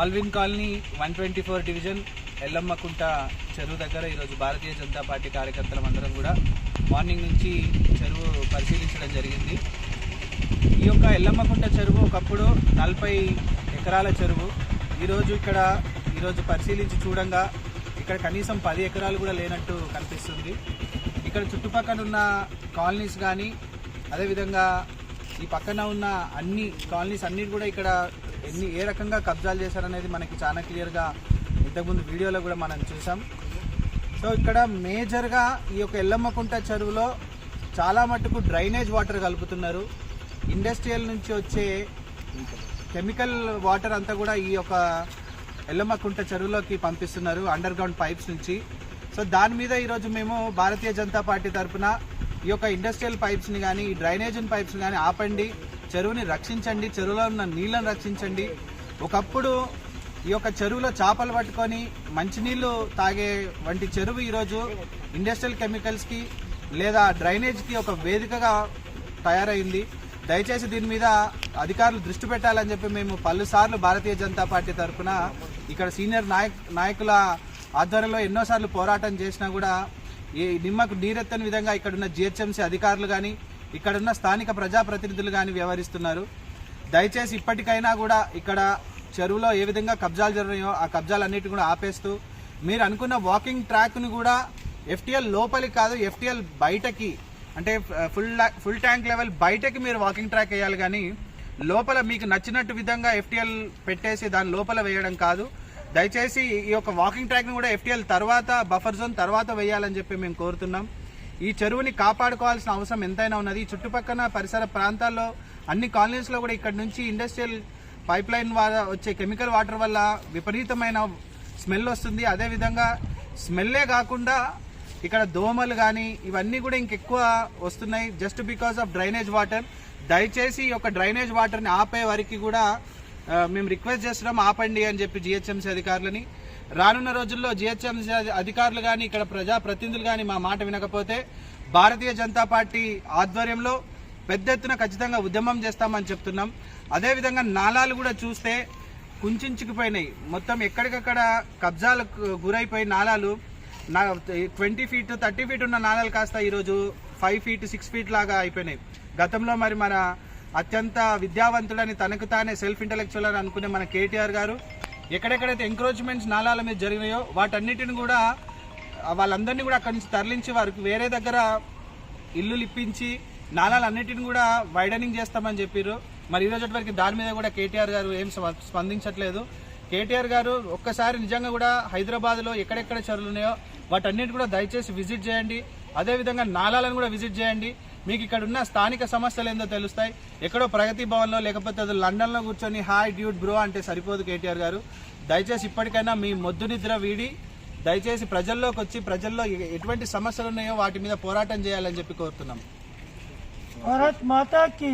Alwyn colony one twenty four division Yellammakunta చెరువు దగ్గర ఈరోజు భారతీయ జనతా పార్టీ కార్యకర్తలం అందరం కూడా మార్నింగ్ నుంచి చెరువు పరిశీలించడం జరిగింది. ఈ యొక్క ఎల్లమ్మకుంట చెరువు ఒకప్పుడు నలభై ఎకరాల చెరువు. ఈరోజు ఇక్కడ ఈరోజు పరిశీలించి చూడంగా ఇక్కడ కనీసం పది ఎకరాలు కూడా లేనట్టు కనిపిస్తుంది. ఇక్కడ చుట్టుపక్కల ఉన్న కాలనీస్ కానీ అదేవిధంగా ఈ పక్కన ఉన్న అన్ని కాలనీస్ అన్నిటి కూడా ఇక్కడ ఎన్ని ఏ రకంగా కబ్జాలు చేశారనేది మనకి చాలా క్లియర్గా ఇంతకుముందు వీడియోలో కూడా మనం చూసాం. సో ఇక్కడ మేజర్గా ఈ యొక్క ఎల్లమ్మకుంట చెరువులో చాలా మటుకు డ్రైనేజ్ వాటర్ కలుపుతున్నారు. ఇండస్ట్రియల్ నుంచి వచ్చే కెమికల్ వాటర్ అంతా కూడా ఈ యొక్క ఎల్లమ్మకుంట చెరువులోకి పంపిస్తున్నారు అండర్ గ్రౌండ్ పైప్స్ నుంచి. సో దాని మీద ఈరోజు మేము భారతీయ జనతా పార్టీ తరఫున ఈ యొక్క ఇండస్ట్రియల్ పైప్స్ని కానీ ఈ డ్రైనేజన్ పైప్స్ని కానీ ఆపండి. చెరువుని రక్షించండి చెరువులో ఉన్న నీళ్ళను రక్షించండి. ఒకప్పుడు ఈ యొక్క చెరువులో చేపలు పట్టుకొని మంచినీళ్ళు తాగే వంటి చెరువు ఈరోజు ఇండస్ట్రియల్ కెమికల్స్కి లేదా డ్రైనేజ్కి ఒక వేదికగా తయారైంది. దయచేసి దీని మీద అధికారులు దృష్టి పెట్టాలని చెప్పి మేము పలుసార్లు భారతీయ జనతా పార్టీ తరఫున ఇక్కడ సీనియర్ నాయక్ నాయకుల ఆధ్వర్యంలో ఎన్నోసార్లు పోరాటం చేసినా కూడా ఈ నిమ్మకు నీరెత్తని విధంగా ఇక్కడున్న జిహెచ్ఎంసీ అధికారులు కానీ ఇక్కడున్న స్థానిక ప్రజాప్రతినిధులు కానీ వ్యవహరిస్తున్నారు. దయచేసి ఇప్పటికైనా కూడా ఇక్కడ చెరువులో ఏ విధంగా కబ్జాలు జరిగినాయో ఆ కబ్జాలన్నిటి కూడా ఆపేస్తూ మీరు అనుకున్న వాకింగ్ ట్రాక్ను కూడా ఎఫ్టీఎల్ లోపలికి కాదు ఎఫ్టీఎల్ బయటకి అంటే ఫుల్ ఫుల్ ట్యాంక్ లెవెల్ బయటకి మీరు వాకింగ్ ట్రాక్ వేయాలి కానీ లోపల మీకు నచ్చినట్టు విధంగా ఎఫ్టీఎల్ పెట్టేసి దాని లోపల వేయడం కాదు. దయచేసి ఈ యొక్క వాకింగ్ ట్రాక్ని కూడా ఎఫ్టీఎల్ తర్వాత బఫర్ జోన్ తర్వాత వేయాలని చెప్పి మేము కోరుతున్నాం. ఈ చెరువుని కాపాడుకోవాల్సిన అవసరం ఎంతైనా ఉన్నది. ఈ చుట్టుపక్కల పరిసర ప్రాంతాల్లో అన్ని కాలనీస్లో కూడా ఇక్కడ నుంచి ఇండస్ట్రియల్ పైప్ లైన్ వచ్చే కెమికల్ వాటర్ వల్ల విపరీతమైన స్మెల్ వస్తుంది. అదేవిధంగా స్మెల్లే కాకుండా ఇక్కడ దోమలు కానీ ఇవన్నీ కూడా ఇంకెక్కువ వస్తున్నాయి. Just because of drainage water దయచేసి ఈ యొక్క డ్రైనేజ్ వాటర్ని ఆపే వరకు కూడా మేము రిక్వెస్ట్ చేస్తున్నాం ఆపండి అని చెప్పి జిహెచ్ఎంసీ అధికారులని. రానున్న రోజుల్లో జిహెచ్ఎంసీ అధికారులు కానీ ఇక్కడ ప్రజా ప్రతినిధులు కానీ మా మాట వినకపోతే భారతీయ జనతా పార్టీ ఆధ్వర్యంలో పెద్ద ఎత్తున ఖచ్చితంగా ఉద్యమం చేస్తామని చెప్తున్నాం. అదేవిధంగా నాలాలు కూడా చూస్తే కుంచుకుపోయినాయి. మొత్తం ఎక్కడికక్కడ కబ్జాలకు గురైపోయి నాలాలు. నా ట్వంటీ ఫీట్ థర్టీ ఫీట్ ఉన్న నాలాలు కాస్త ఈరోజు ఫైవ్ ఫీట్ సిక్స్ ఫీట్ లాగా అయిపోయినాయి. గతంలో మరి మన అత్యంత విద్యావంతుడని తనకు తానే సెల్ఫ్ ఇంటలెక్చువల్ అని అనుకునే మన కేటీఆర్ గారు ఎక్కడెక్కడైతే ఎంక్రోచ్మెంట్స్ నాలాల మీద జరిగినాయో వాటన్నిటిని కూడా వాళ్ళందరినీ కూడా అక్కడి నుంచి తరలించి వారికి వేరే దగ్గర ఇల్లు ఇప్పించి నాలాలన్నిటిని కూడా వైడనింగ్ చేస్తామని చెప్పారు మరి ఈ రోజు వరకు దాని మీద కూడా కేటీఆర్ గారు ఏం స్పందించట్లేదు. కేటీఆర్ గారు ఒక్కసారి నిజంగా కూడా హైదరాబాద్లో ఎక్కడెక్కడ చెరువులు ఉన్నాయో వాటన్నిటి కూడా దయచేసి విజిట్ చేయండి. అదేవిధంగా నాలాలను కూడా విజిట్ చేయండి. మీకు ఇక్కడ ఉన్న స్థానిక సమస్యలు ఏందో తెలుస్తాయి. ఎక్కడో ప్రగతి భవన్లో లేకపోతే అది లండన్లో కూర్చొని హాయ్ డ్యూట్ బ్రో అంటే సరిపోదు కేటీఆర్ గారు. దయచేసి ఇప్పటికైనా మీ మొద్దు నిద్ర వీడి దయచేసి ప్రజల్లోకి వచ్చి ప్రజల్లో ఎటువంటి సమస్యలు ఉన్నాయో వాటి మీద పోరాటం చేయాలని చెప్పి కోరుతున్నాం. భారత్ మాతాకి